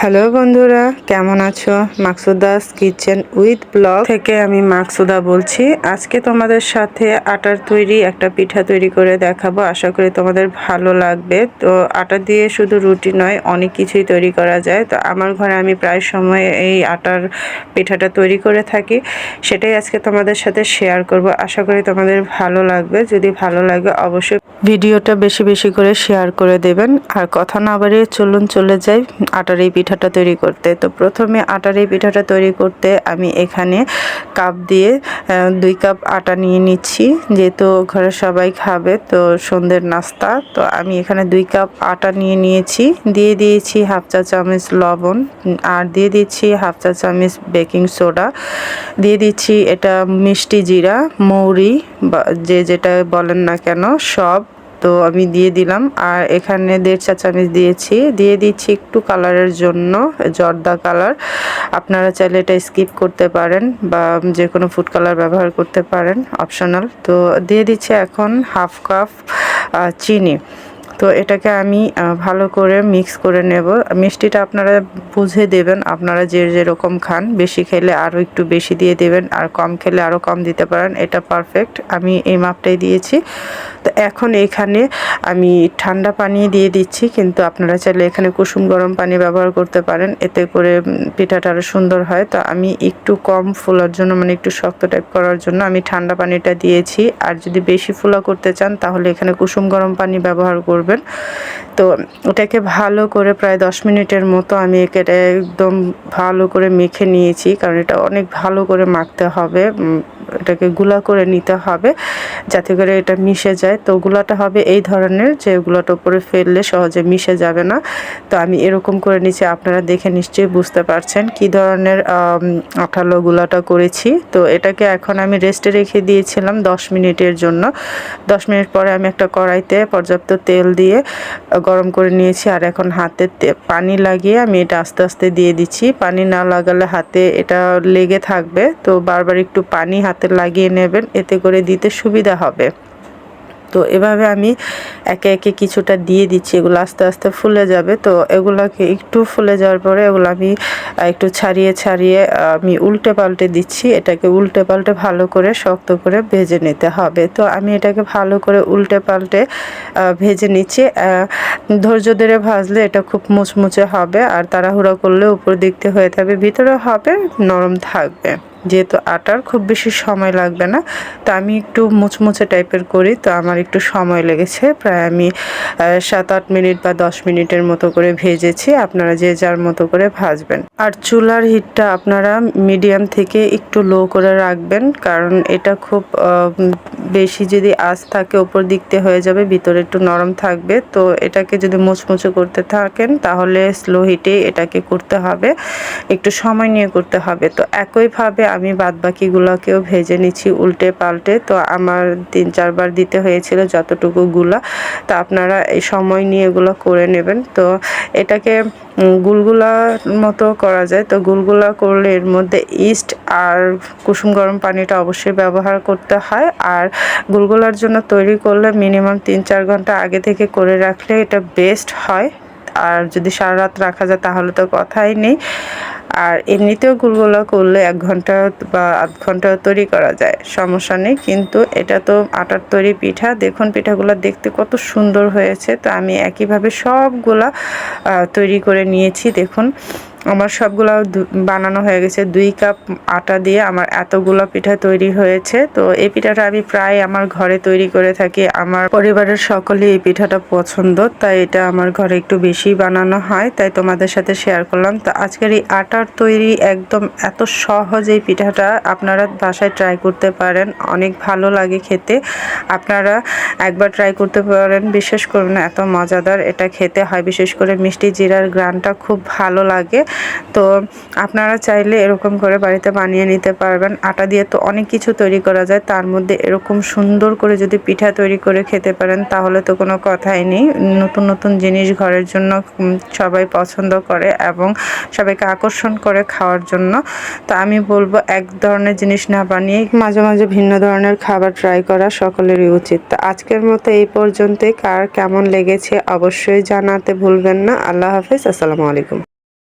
Hello বন্ধুরা, কেমন আছো? মাকসুদাস কিচেন উইথ ব্লগ থেকে আমি মাকসুদা বলছি। আজকে তোমাদের সাথে আটার তৈরি, একটা পিঠা তৈরি করে দেখাবো। আশা করি তোমাদের ভালো লাগবে। তো আটা দিয়ে শুধু রুটি নয়, অনেক কিছুই তৈরি করা যায়। তো আমার ঘরে আমি প্রায় সময় এই আটার পিঠাটা তৈরি করে থাকি। সেটাই আজকে তোমাদের সাথে শেয়ার করব। আশা করি তোমাদের ভালো লাগবে। যদি ভালো লাগে অবশ্যই ভিডিওটা বেশি বেশি করে শেয়ার করে দেবেন। আর কথা না বাড়িয়ে চলুন চলে যাই আটার এই পিঠাটা তৈরি করতে। তো প্রথমে আটার এই পিঠাটা তৈরি করতে আমি এখানে কাপ দিয়ে দুই কাপ আটা নিয়ে নিচ্ছি। যেহেতু ঘরে সবাই খাবে, তো সন্ধ্যের নাস্তা। তো আমি এখানে দুই কাপ আটা নিয়ে নিয়েছি। দিয়ে দিয়েছি হাফ চা চামচ লবণ। আর দিয়ে দিচ্ছি হাফ চা চামচ বেকিং সোডা। দিয়ে দিচ্ছি এটা মিষ্টি জিরা, মৌরি বা যে যেটা বলেন না কেন, সব তো আমি দিয়ে দিলাম। আর এখানে দেড় চা চামচ দিয়েছি। দিয়ে দিচ্ছি একটু কালারের জন্য, জর্দা কালার। আপনারা চাইলে এটা স্কিপ করতে পারেন বা যে কোনো ফুড কালার ব্যবহার করতে পারেন, অপশনাল। তো দিয়ে দিচ্ছি এখন হাফ কাপ চিনি। তো এটাকে আমি ভালো করে মিক্স করে নেব। মিষ্টিটা আপনারা বুঝে দেবেন, আপনারা যে যেরকম খান। বেশি খেলে আরও একটু বেশি দিয়ে দেবেন, আর কম খেলে আরও কম দিতে পারেন। এটা পারফেক্ট আমি এই মাপটাই দিয়েছি। তো এখন এখানে আমি ঠান্ডা পানি দিয়ে দিচ্ছি, কিন্তু আপনারা চাইলে এখানে কুসুম গরম পানি ব্যবহার করতে পারেন। এতে করে পিঠাটা আরও সুন্দর হয়। তো আমি একটু কম ফোলার জন্য মানে একটু শক্ত টাইপ করার জন্য আমি ঠান্ডা পানিটা দিয়েছি। আর যদি বেশি ফোলা করতে চান, তাহলে এখানে কুসুম গরম পানি ব্যবহার করবেন। করবেন। তো এটাকে ভালো করে প্রায় দশ মিনিটের মতো আমি একে একদম ভালো করে মেখে নিয়েছি, কারণ এটা অনেক ভালো করে মাখতে হবে এটাকে গুলা করে নিতে হবে। যাতে করে এটা মিশে যায়। তো গুলাটা হবে এই ধরনের যে গুলাটা উপরে ফেললে সহজে মিশে যাবে না। তো আমি এরকম করে নিচে আপনারা দেখে নিশ্চয়ই বুঝতে পারছেন কি ধরনের আঠালো গুলাটা করেছি। তো এটাকে এখন আমি রেস্টে রেখে দিয়েছিলাম দশ মিনিটের জন্য। দশ মিনিট পরে আমি একটা কড়াইতে পর্যাপ্ত তেল দিয়ে গরম করে নিয়েছি। আর এখন হাতে পানি লাগিয়ে আমি এটা আস্তে আস্তে দিয়ে দিচ্ছি। পানি না লাগালে হাতে এটা লেগে থাকবে। তো বারবার একটু পানি হাতে লাগিয়ে নেবেন। এতে করে দিতে সুবিধা হবে। তো এভাবে আমি একে একে কিছুটা দিয়ে দিচ্ছি, এগুলো আস্তে আস্তে ফুলে যাবে। তো এগুলোকে একটু ফুলে যাওয়ার পরে এগুলো আমি একটু ছাড়িয়ে ছাড়িয়ে আমি উল্টে পাল্টে দিচ্ছি। এটাকে উল্টে পাল্টে ভালো করে শক্ত করে ভেজে নিতে হবে। তো আমি এটাকে ভালো করে উল্টে পাল্টে ভেজে নিচ্ছি। ধৈর্য ধরে ভাজলে এটা খুব মুচমুচে হবে আর তাড়াহুড়া করলে উপর দিকতে হয়ে থাকবে ভিতরে হবে, নরম থাকবে। যেহেতু আটার খুব বেশি সময় লাগবে না, তো আমি একটু মুচমুচে টাইপের করি, তো আমার একটু সময় লেগেছে। প্রায় আমি সাত আট মিনিট বা দশ মিনিটের মতো করে ভেজেছি, আপনারা যে যার মতো করে ভাজবেন। আর চুলার হিটটা আপনারা মিডিয়াম থেকে একটু লো করে রাখবেন, কারণ এটা খুব বেশি যদি আঁচ থাকে ওপর দিকতে হয়ে যাবে, ভিতরে একটু নরম থাকবে। তো এটাকে যদি মুচমুচে করতে থাকেন, তাহলে স্লো হিটে এটাকে করতে হবে। একটু সময় নিয়ে করতে হবে। তো একইভাবে আমি বাদ বাকিগুলোকেও ভেজে নিচ্ছি উল্টে পাল্টে। তো আমার তিন চারবার দিতে হয়েছিল যতটুকু গুলা। তো আপনারা এই সময় নিয়ে এগুলো করে নেবেন। তো এটাকে গুলগুলার মতো করা যায়। তো গুলগুলা করলে এর মধ্যে ইস্ট আর কুসুম গরম পানিটা অবশ্যই ব্যবহার করতে হয়। আর গুলগুলার জন্য তৈরি করলে মিনিমাম তিন চার ঘণ্টা আগে থেকে করে রাখলে এটা বেস্ট হয়। আর যদি সারা রাত রাখা যায় তাহলে তো কথাই নেই। আর এমনিতেও গুলগুলা করলে এক ঘণ্টা বা আধ ঘণ্টা তৈরি করা যায়, সমস্যা নেই। কিন্তু এটা তো আটার তৈরি পিঠা, দেখুন পিঠাগুলো দেখতে কত সুন্দর হয়েছে। তো আমি একইভাবে সবগুলা তৈরি করে নিয়েছি, দেখুন। আমার সবগুলো বানানো হয়ে গেছে। দুই কাপ আটা দিয়ে আমার এতগুলো পিঠা তৈরি হয়েছে। তো এই পিঠাটা আমি প্রায় আমার ঘরে তৈরি করে থাকি। আমার পরিবারের সকলে এই পিঠাটা পছন্দ, তাই এটা আমার ঘরে একটু বেশি বানানো হয়, তাই তোমাদের সাথে শেয়ার করলাম। তো আজকের এই আটার তৈরি একদম এত সহজ এই পিঠাটা আপনারা বাসায় ট্রাই করতে পারেন। অনেক ভালো লাগে খেতে। আপনারা একবার ট্রাই করতে পারেন। বিশেষ করবেন এত মজাদার এটা খেতে হয়। বিশেষ করে মিষ্টি জিরার গ্রানটা খুব ভালো লাগে। তো আপনারা চাইলে এরকম করে বাড়িতে বানিয়ে নিতে পারবেন। আটা দিয়ে তো অনেক কিছু তৈরি করা যায়, তার মধ্যে এরকম সুন্দর করে যদি পিঠা তৈরি করে খেতে পারেন, তাহলে তো কোনো কথাই নেই। নতুন নতুন জিনিস ঘরের জন্য সবাই পছন্দ করে এবং সবাইকে আকর্ষণ করে খাওয়ার জন্য। তো আমি বলব, এক ধরনের জিনিস না বানিয়ে মাঝে মাঝে ভিন্ন ধরনের খাবার ট্রাই করা সকলেরই উচিত। তো আজকের মতো এই পর্যন্তই। কার কেমন লেগেছে অবশ্যই জানাতে ভুলবেন না। আল্লাহ হাফিজ। আসসালামু আলাইকুম।